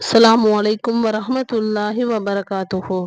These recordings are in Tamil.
அஸ்லாம் வலைக்கும் வரமத்துல்லாஹி வபரகாத்துஹோ.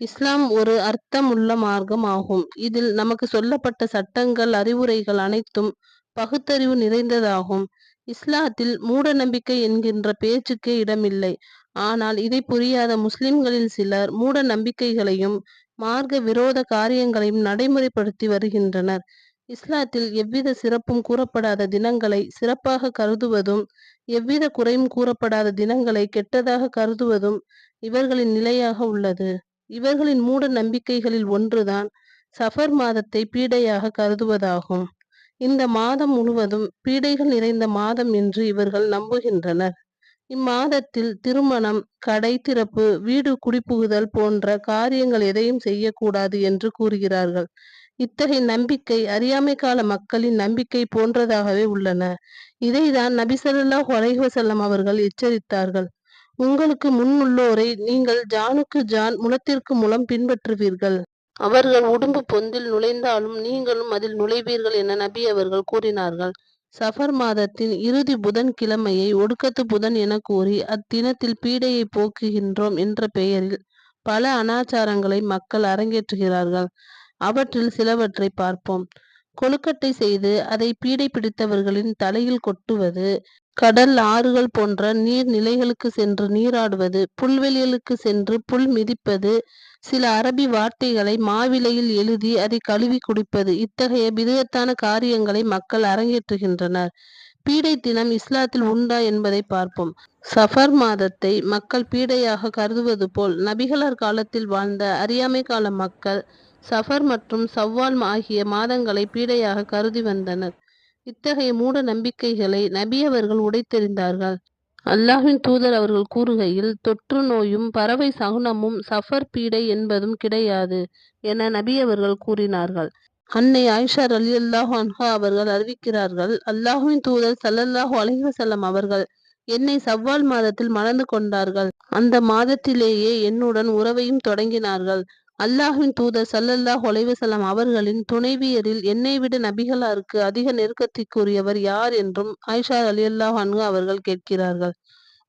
இஸ்லாம் ஒரு அர்த்தமுள்ள மார்க்கம் ஆகும் இதில் நமக்கு சொல்லப்பட்ட சட்டங்கள் அறிவுரைகள் அனைத்தும் பகுத்தறிவு நிறைந்ததாகும். இஸ்லாத்தில் மூட நம்பிக்கை என்கின்ற பேச்சுக்கே இடமில்லை. ஆனால் இதை புரியாத முஸ்லிம்களில் சிலர் மூட நம்பிக்கைகளையும் மார்க்க விரோத காரியங்களையும் நடைமுறைப்படுத்தி வருகின்றனர். இஸ்லாத்தில் எவ்வித சிறப்பும் கூறப்படாத தினங்களை சிறப்பாக கருதுவதும் எவ்வித குறையும் கூறப்படாத தினங்களை கெட்டதாக கருதுவதும் இவர்களின் நிலையாக உள்ளது. இவர்களின் மூட நம்பிக்கைகளில் ஒன்றுதான் சஃபர் மாதத்தை பீடையாக கருதுவதாகும். இந்த மாதம் முழுவதும் பீடைகள் நிறைந்த மாதம் என்று இவர்கள் நம்புகின்றனர். இம்மாதத்தில் திருமணம் கடை திறப்பு வீடு குடிபுகுதல் போன்ற காரியங்கள் எதையும் செய்யக்கூடாது என்று கூறுகிறார்கள். இத்தகைய நம்பிக்கை அறியாமை கால மக்களின் நம்பிக்கை போன்றதாகவே உள்ளன. இதைதான் நபிசல்லா ஹொலைஹசல்லம் அவர்கள் எச்சரித்தார்கள். உங்களுக்கு முன் உள்ளோரை நீங்கள் ஜானுக்கு ஜான் முலத்திற்கு மூலம் பின்பற்றுவீர்கள். அவர்கள் உடம்பு பொந்தில் நுழைந்தாலும் நீங்களும் அதில் நுழைவீர்கள் என நபி அவர்கள் கூறினார்கள். சஃபர் மாதத்தின் இறுதி புதன் கிழமையை ஒடுக்கத்து புதன் என கூறி அத்தினத்தில் பீடையை போக்குகின்றோம் என்ற பெயரில் பல அனாச்சாரங்களை மக்கள் அரங்கேற்றுகிறார்கள். அவற்றில் சிலவற்றை பார்ப்போம். கொழுக்கட்டை செய்து அதை பீடை பிடித்தவர்களின் தலையில் கொட்டுவது கடல் ஆறுகள் போன்ற நீர் நிலைகளுக்கு சென்று நீராடுவது புல்வெளிகளுக்கு சென்று புல் மிதிப்பது சில அரபி வார்த்தைகளை மாவிலையில் எழுதி அதை கழுவி குடிப்பது இத்தகைய விதத்தான காரியங்களை மக்கள் அரங்கேற்றுகின்றனர். பீடை தினம் இஸ்லாத்தில் உண்டா என்பதை பார்ப்போம். சஃபர் மாதத்தை மக்கள் பீடையாக கருதுவது போல் நபிகளார் காலத்தில் வாழ்ந்த அறியாமை கால மக்கள் சஃபர் மற்றும் சவ்வால் ஆகிய மாதங்களை பீடையாக கருதி வந்தனர். இத்தகைய மூட நம்பிக்கைகளை நபி அவர்கள் உடைத்தெறிந்தார்கள். அல்லாஹின் தூதர் அவர்கள் கூறுகையில் தொற்று நோயும் பறவை சகுனமும் சஃபர் பீடை என்பதும் கிடையாது என நபி அவர்கள் கூறினார்கள். அன்னை ஆயிஷா அலி அல்லாஹு அன்ஹா அவர்கள் அறிவிக்கிறார்கள் அல்லாஹுவின் தூதர் சல்லல்லாஹு அலிஹசல்லம் அவர்கள் என்னை சவ்வால் மாதத்தில் மணந்து கொண்டார்கள். அந்த மாதத்திலேயே என்னுடன் உறவையும் தொடங்கினார்கள். அல்லாஹ்வின் தூதர் சல்லல்லாஹ் அலைஹி அவர்களின் துணைவியரில் என்னை விட நபிகளாருக்கு அதிக நெருக்கத்திற்குரியவர் யார் என்றும் ஆயிஷா அலி அல்லாஹ் அன்கு அவர்கள் கேட்கிறார்கள்.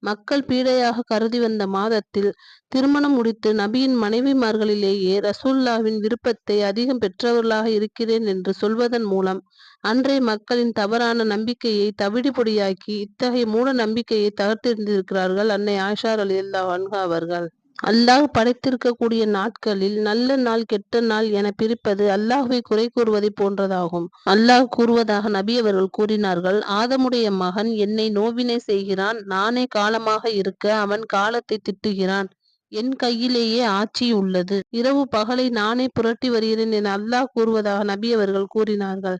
மக்கள் பீடையாக கருதி வந்த மாதத்தில் திருமணம் முடித்து நபியின் மனைவிமார்களிலேயே ரசூல்லாவின் விருப்பத்தை அதிகம் பெற்றவர்களாக இருக்கிறேன் என்று சொல்வதன் மூலம் அன்றைய மக்களின் தவறான நம்பிக்கையை தவிடு பொடியாக்கி இத்தகைய மூட நம்பிக்கையை தகர்த்திருந்திருக்கிறார்கள் அன்னை ஆஷார் அலி அல்லாஹ் அவர்கள். அல்லாஹ் படைத்திருக்கக்கூடிய நாட்களில் நல்ல நாள் கெட்ட நாள் என பிரிப்பது அல்லாஹுவை குறை கூறுவதை போன்றதாகும். அல்லாஹ் கூறுவதாக நபி அவர்கள் கூறினார்கள் ஆதமுடைய மகன் என்னை நோவினை செய்கிறான் நானே காலமாக இருக்க அவன் காலத்தை திட்டுகிறான் என் கையிலேயே ஆட்சி உள்ளது. இரவு பகலை நானே புரட்டி வருகிறேன் என அல்லாஹ் கூறுவதாக நபி அவர்கள் கூறினார்கள்.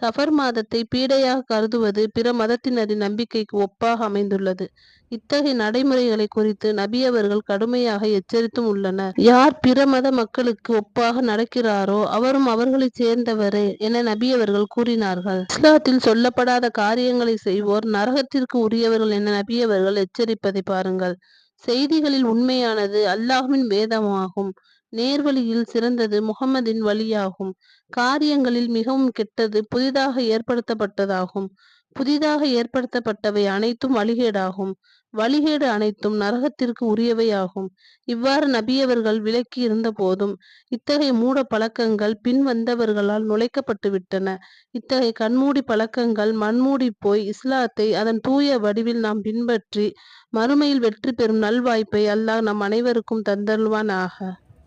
சஃபர் மாதத்தை பீடையாக கருதுவது பிற மதத்தினரின் நம்பிக்கைக்கு ஒப்பாக அமைந்துள்ளது. இத்தகைய நடைமுறைகளை குறித்து நபி அவர்கள் கடுமையாக எச்சரித்தும் உள்ளனர். யார் பிற மத மக்களுக்கு ஒப்பாக நடக்கிறாரோ அவரும் அவர்களை சேர்ந்தவரே என நபி அவர்கள் கூறினார்கள். இஸ்லாத்தில் சொல்லப்படாத காரியங்களை செய்வோர் நரகத்திற்கு உரியவர்கள் என நபி அவர்கள் எச்சரிப்பதை பாருங்கள். செய்திகளில் உண்மையானது அல்லாஹ்வின் வேதமாகும். நேர்வழியில் சிறந்தது முகமதின் வழியாகும். காரியங்களில் மிகவும் கெட்டது புதிதாக ஏற்படுத்தப்பட்டதாகும். புதிதாக ஏற்படுத்தப்பட்டவை அனைத்தும் வழிகேடாகும். வழிகேடு அனைத்தும் நரகத்திற்கு உரியவையாகும். இவ்வாறு நபியவர்கள் விலக்கி இருந்த போதும் இத்தகைய மூட பழக்கங்கள் பின் வந்தவர்களால் நுழைக்கப்பட்டு விட்டன. இத்தகைய கண்மூடி பழக்கங்கள் மண்மூடி போய் இஸ்லாத்தை அதன் தூய வடிவில் நாம் பின்பற்றி மறுமையில் வெற்றி பெறும் நல்வாய்ப்பை அல்லாஹ் நம் அனைவருக்கும் தந்தருள்வானாக.